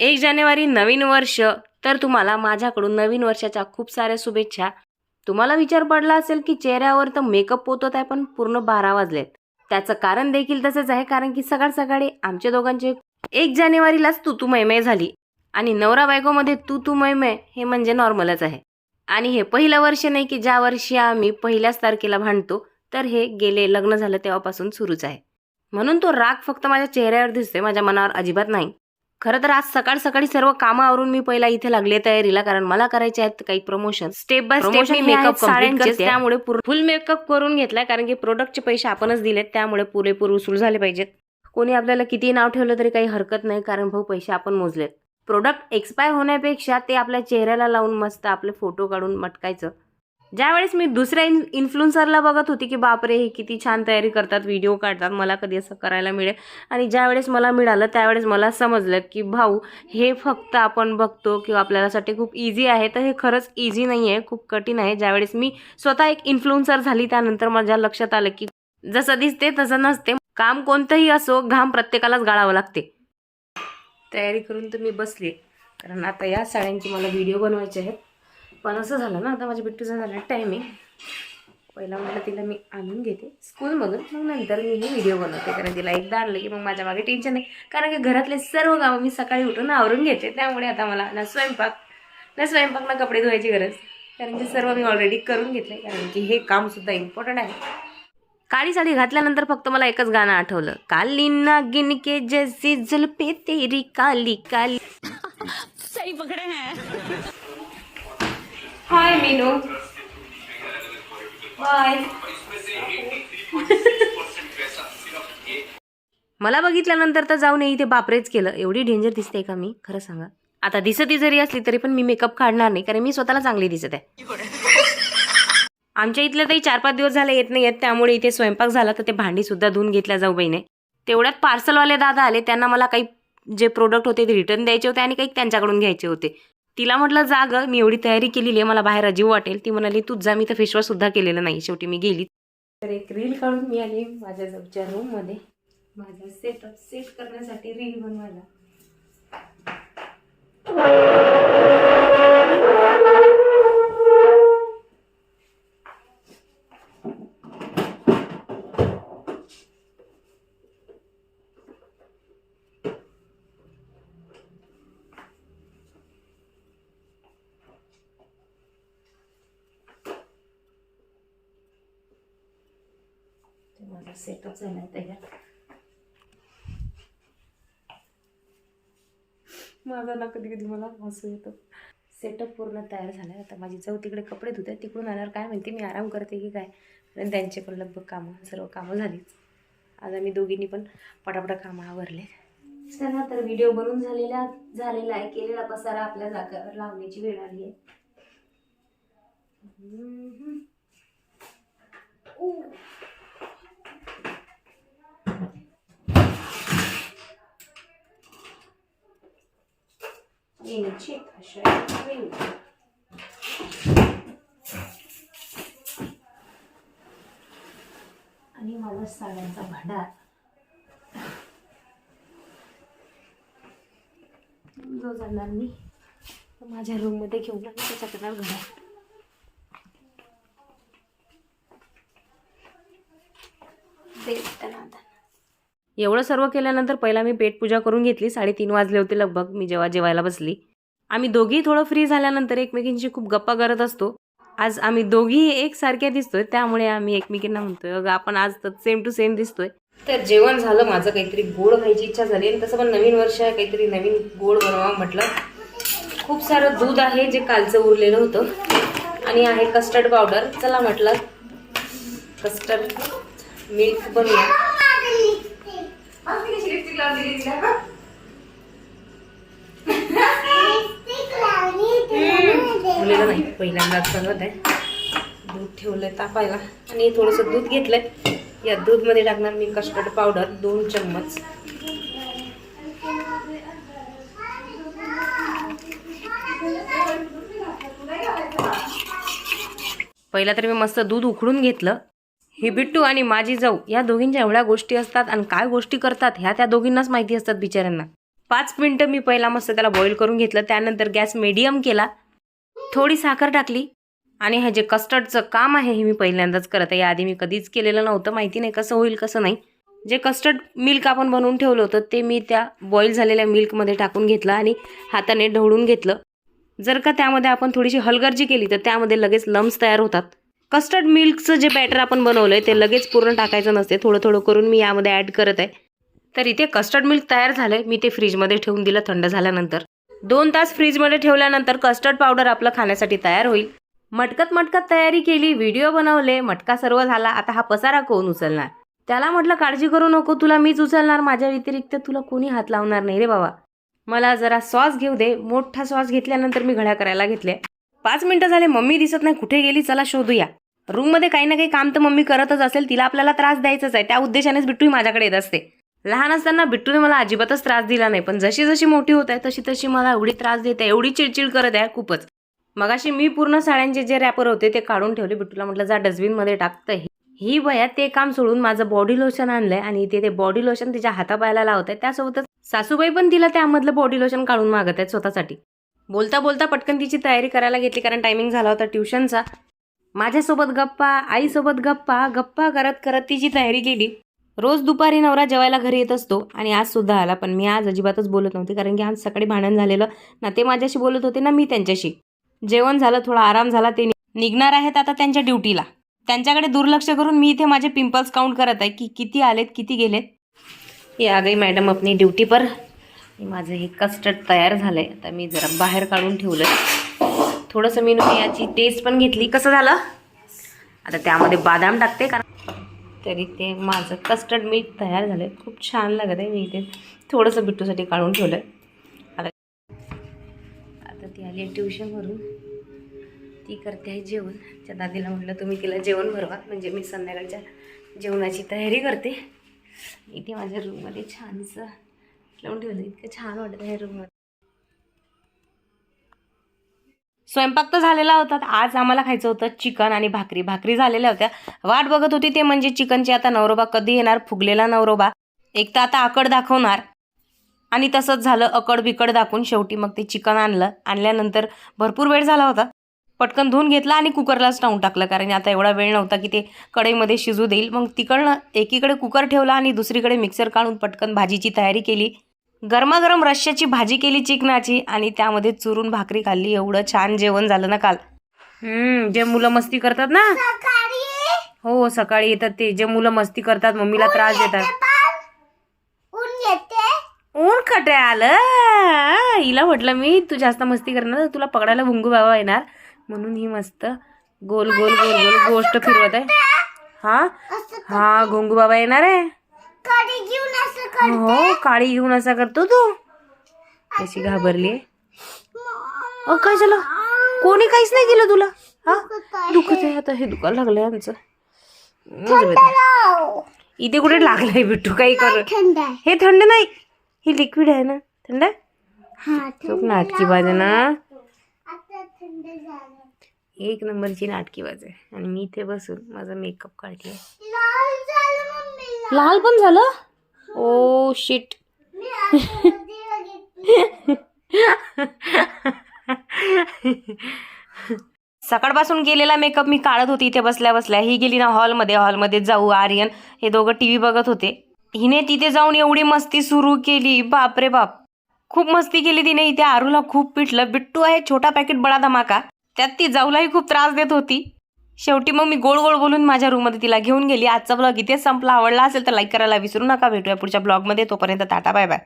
एक जानेवारी नवीन वर्ष. तर तुम्हाला माझ्याकडून नवीन वर्षाच्या खूप साऱ्या शुभेच्छा. तुम्हाला विचार पडला असेल की चेहऱ्यावर तर मेकअप पोतत आहे पण पूर्ण बारा वाजलेत. त्याचं कारण देखील तसंच आहे कारण की सकाळ सकाळी आमच्या दोघांचे एक जानेवारीलाच तू तू मैमय झाली. आणि नवरा बायकोमध्ये तू तू मैमय हे म्हणजे नॉर्मलच आहे. आणि हे पहिलं वर्ष नाही की ज्या वर्षी आम्ही पहिल्याच तारखेला भांडतो तर हे गेले लग्न झालं तेव्हापासून सुरूच आहे. म्हणून तो राग फक्त माझ्या चेहऱ्यावर दिसतोय माझ्या मनावर अजिबात नाही. खरं तर आज सकाळ सकाळी सर्व कामं आवरून मी पहिला इथे लागले तयारीला कारण मला करायचे आहेत काही promotion step by step makeup त्यामुळे फुल मेकअप करून घेतलाय कारण की प्रोडक्टचे पैसे आपणच दिलेत त्यामुळे पुरेपूर वसूल झाले पाहिजेत. कोणी आपल्याला किती नाव ठेवलं तरी काही हरकत नाही कारण भाऊ पैसे आपण मोजलेत. प्रोडक्ट एक्सपायर होण्यापेक्षा ते आपल्या चेहऱ्याला लावून मस्त आपले फोटो काढून मटकायचं. ज्यावेळेस मी दुसऱ्या इन इन्फ्लुएन्सरला बघत होती की बापरे हे किती छान तयारी करतात व्हिडिओ काढतात मला कधी असं करायला मिळेल. आणि ज्यावेळेस मला मिळालं त्यावेळेस मला समजलं की भाऊ हे फक्त आपण बघतो किंवा आपल्यासाठी खूप इझी आहे. तर हे खरंच इझी नाही आहे खूप कठीण आहे. ज्यावेळेस मी स्वतः एक इन्फ्लुएन्सर झाली त्यानंतर माझ्या लक्षात आलं की जसं दिसते तसं नसते. काम कोणतंही असो घाम प्रत्येकालाच गाळावं लागते. तयारी करून तर मी बसली. कारण आता या साड्यांची मला व्हिडिओ बनवायचे आहेत. पण असं झालं ना आता माझ्या बिट्टूचा झाला टायमिंग पहिला म्हटलं तिला मी आणून घेते. स्कूलमधून मग नंतर मी हे व्हिडिओ बनवते. कारण तिला एकदा आणलं की मग माझ्या मागे टेन्शन नाही. कारण की घरातले सर्व कामं मी सकाळी उठून आवरून घेते. त्यामुळे आता मला ना स्वयंपाक ना स्वयंपाक ना कपडे धुवायची गरज. कारण की सर्व मी ऑलरेडी करून घेतले कारण की हे कामसुद्धा इम्पॉर्टंट आहे. काळी साडी घातल्यानंतर फक्त मला एकच गाणं आठवलं. काली ना गिनके जैसी झुलपे तेरी काली काली. सही पकड़े हाय मीनू बाय मला बघितल्यानंतर तर जाऊन इथे बापरेच केलं. एवढी डेंजर दिसते का मी? खरं सांगा. आता दिसती जरी असली तरी पण मी मेकअप काढणार नाही कारण मी स्वतःला चांगली दिसत आहे. आमच्या इथले तरी चार पाच दिवस झाले येत नाही येत त्यामुळे इथे स्वयंपाक झाला तर ते भांडी सुद्धा धुवून घेतल्या जाऊ बाईने. तेवढ्यात पार्सलवाले दादा आले त्यांना मला काही जे प्रोडक्ट होते ते रिटर्न द्यायचे होते आणि काही त्यांच्याकडून घ्यायचे होते. तिला म्हटलं जा मी एवढी तयारी केलेली आहे मला बाहेर अजीव वाटेल. ती म्हणाली तूच जा मी तर फेशवॉशसुद्धा केलेलं नाही शेवटी मी गेली. तर एक रील काढून मी आली माझ्या जवळच्या रूममध्ये माझा सेटअप सेट करण्यासाठी रील बनवायला. ते माझा सेटअप झाला तयार माझा ना कधी कधी मला हसू येतं सेटअप पूर्ण तयार झाला आता माझी जाऊ तिकडे कपडे धुते तिकडून आल्यावर काय म्हणते मी आराम करते की काय कारण त्यांचे पण लगभग कामं सर्व कामं झालीच आज आम्ही दोघींनी पण पटापटा कामं आवरले चला तर व्हिडिओ बनवून झालेला झालेला आहे केलेला पसारा आपल्या जागेवर लावण्याची वेळ आली आहे. ऊ. अशा așa आणि माझा साड्यांचा भांडार जो जाणार मी माझ्या रूममध्ये घेऊन आणि त्याच्याकडे घरात एवढं सर्व केल्यानंतर पहिला मी पेटपूजा करून घेतली. साडेतीन वाजले होते लगभग. मी जेव्हा जेवायला बसली. आम्ही दोघी थोडं फ्री झाल्यानंतर एकमेकींशी खूप गप्पा करत असतो. आज आम्ही दोघीही एकसारख्या दिसतोय. त्यामुळे आम्ही एकमेकींना म्हणतोय अगं आपण आज तर सेम टू सेम दिसतोय. तर जेवण झालं. माझं काहीतरी गोड खायची इच्छा झाली आणि तसं पण नवीन वर्ष आहे. काहीतरी नवीन गोड बनवा म्हटलं. खूप सारं दूध आहे जे कालचं उरलेलं होतं. आणि आहे कस्टर्ड पावडर चला म्हटलं कस्टर्ड मिल्क बनवूया. ठेवलेलं नाही पहिल्यांदाच बनवत आहे. दूध ठेवलंय तापायला. आणि थोडंसं दूध घेतलंय. या दूधमध्ये टाकणार मी कस्टर्ड पावडर दोन चम्मच. पहिला तर मी मस्त दूध उकळून घेतलं. ही बिट्टू आणि माझी जाऊ या दोघींच्या एवढ्या गोष्टी असतात आणि काय गोष्टी करतात ह्या त्या दोघींनाच माहिती असतात बिचाऱ्यांना. पाच मिनटं मी पहिला मस्त त्याला बॉईल करून घेतलं त्यानंतर गॅस मीडियम केला. थोडी साखर टाकली. आणि हे जे कस्टर्डचं काम आहे हे मी पहिल्यांदाच करत आहे. याआधी मी कधीच केलेलं नव्हतं माहिती नाही कसं होईल कसं नाही. जे कस्टर्ड मिल्क आपण बनवून ठेवलं होतं ते मी त्या बॉईल झालेल्या मिल्कमध्ये टाकून घेतलं आणि हाताने ढवळून घेतलं. जर का त्यामध्ये आपण थोडीशी हलगर्जी केली तर त्यामध्ये लगेच लम्स तयार होतात. कस्टर्ड मिल्कचं जे बॅटर आपण बनवलं आहे ते लगेच पूर्ण टाकायचं नसते. थोडं थोडं करून मी यामध्ये ॲड करत आहे. तर इथे कस्टर्ड मिल्क तयार झालं आहे मी ते फ्रीजमध्ये ठेवून दिलं थंड झाल्यानंतर. दोन तास फ्रीजमध्ये ठेवल्यानंतर कस्टर्ड पावडर आपलं खाण्यासाठी तयार होईल. मटकत मटकत तयारी केली व्हिडिओ बनवले मटका सर्व झाला. आता हा पसारा कोण उचलणार? त्याला म्हटलं काळजी करू नको तुला मीच उचलणार. माझ्या व्यतिरिक्त तुला कोणी हात लावणार नाही रे बाबा. मला जरा सॉस घेऊ दे. मोठा सॉस घेतल्यानंतर मी घड्या करायला घेतले पाच मिनटं झाले. मम्मी दिसत नाही. कुठे गेली? चला शोधूया. रूममध्ये काही ना काही काम तर मम्मी करतच असेल तिला आपल्याला त्रास द्यायचाच आहे. त्या उद्देशानेच बिट्टू माझ्याकडे येत असते. लहान असताना बिट्टूने मला अजिबातच त्रास दिला नाही पण जशी जशी मोठी होत आहे तशी तशी मला एवढी त्रास देते एवढी चिडचिड करत आहे खूपच. मगाशी मी पूर्ण साड्यांचे जे रॅपर होते ते काढून ठेवले. बिट्टूला म्हटलं जा डस्टबिनमध्ये टाकतं ही वयात ते काम सोडून माझं बॉडी लोशन आणलंय आणि इथे ते बॉडी लोशन तिच्या हातापायला लावत आहे त्यासोबतच सासूबाई पण तिला त्यामधलं बॉडी लोशन काढून मागत आहेत स्वतःसाठी. बोलता बोलता पटकन तिची तयारी करायला घेतली कारण टायमिंग झाला होता ट्युशनचा माझ्यासोबत गप्पा आईसोबत गप्पा गप्पा करत करत तिची तयारी केली. रोज दुपारी नवरा जेवायला घरी येत असतो आणि आज सुद्धा आला पण मी आज अजिबातच बोलत नव्हते कारण की आज सकाळी भांडण झालेलं. ना ते माझ्याशी बोलत होते ना मी त्यांच्याशी. जेवण झालं थोडा आराम झाला ते निघणार आहेत आता त्यांच्या ड्युटीला. त्यांच्याकडे दुर्लक्ष करून मी इथे माझे पिंपल्स काउंट करत आहे की किती आलेत किती गेलेत. या गई मॅडम आपली ड्युटी पर. माझं हे कस्टर्ड तयार झालं आहे आता मी जरा बाहेर काढून ठेवलं थोडंसं मी याची टेस्ट पण घेतली. कसं झालं? आता त्यामध्ये बादाम टाकते कारण तरी ते माझं कस्टर्ड मिल्क तयार झालं आहे खूप छान लागत आहे. मी इथे थोडंसं बिट्टूसाठी काढून ठेवलं आहे आता आता ती आली आहे ट्युशनवरून ती करते आहे जेवण. त्या दादीला म्हटलं तुम्ही तिला जेवण भरवा. म्हणजे मी संध्याकाळच्या जेवणाची तयारी करते. इथे माझ्या रूममध्ये छानसं लावून ठेवलं इतकं छान वाटत आहे रूममध्ये स्वयंपाक तर झालेला होता. आज आम्हाला खायचं होतं चिकन आणि भाकरी. भाकरी झालेल्या होत्या. वाट बघत होती ते म्हणजे चिकनची आता नवरोबा कधी येणार? फुगलेला नवरोबा. एक तर आता आकड दाखवणार. आणि तसंच झालं अकड बिकड दाखवून शेवटी मग ते चिकन आणलं. आणल्यानंतर भरपूर वेळ झाला होता. पटकन धुवून घेतला आणि कुकरलाच टावून टाकलं. कारण आता एवढा वेळ नव्हता की ते कढईमध्ये शिजू देईल. मग तिकडनं एकीकडे कुकर ठेवला आणि दुसरीकडे मिक्सर काढून पटकन भाजीची तयारी केली. गरमागरम रश्श्याची भाजी केली चिकनाची आणि त्यामध्ये चुरून भाकरी खाल्ली. एवढं छान जेवण झालं ना काल. हम्म जे मुलं मस्ती करतात ना? हो सकाळी येतात ते. जे मुलं मस्ती करतात मम्मीला त्रास देतात. ऊन कटे आलं. हिला म्हटलं मी तू जास्त मस्ती करणार तुला पकडायला भुंगू बाबा येणार. म्हणून ही मस्त गोल गोल गोल गोल गोष्ट फिरवत आहे. हा? हा गोंगू बाबा येणार आहे. हो काळी घेऊन असा करतो तू. कशी घाबरली अ काय झालं? कोणी काहीच नाही केलं तुला? हा? दुखत आहे. आता हे दुखायला लागलंय आमचं. इथे कुठे लागलंय बिट्टू? काही कर. हे थंड नाही. हे लिक्विड आहे ना. थंड नाटकी बाज आहे ना एक नंबरची नाटकी बाज आहे. आणि मी इथे बसून माझा मेकअप काढते. लाल झालं पण झालं? ओ शिट सकाळपासून केलेला मेकअप मी काढत होती इथे बसल्या बसल्या. ही गेली ना हॉलमध्ये हॉलमध्ये जाऊ आर्यन. हे दोघं टी व्ही बघत होते. हिने तिथे जाऊन एवढी मस्ती सुरू केली. बाप रे बाप. खूप मस्ती केली तिने. इथे आरूला खूप पिटलं बिट्टू आहे छोटा पॅकेट बडा धमाका. त्यात ती जाऊलाही खूप त्रास देत होती. शेवटी मग मी गोड गोड बोलून माझ्या रूममध्ये तिला घेऊन गेली. आजचा ब्लॉग इथेच संपला. आवडला असेल तर लाईक करायला विसरू नका. भेटूया पुढच्या ब्लॉगमध्ये तोपर्यंत टाटा बाय बाय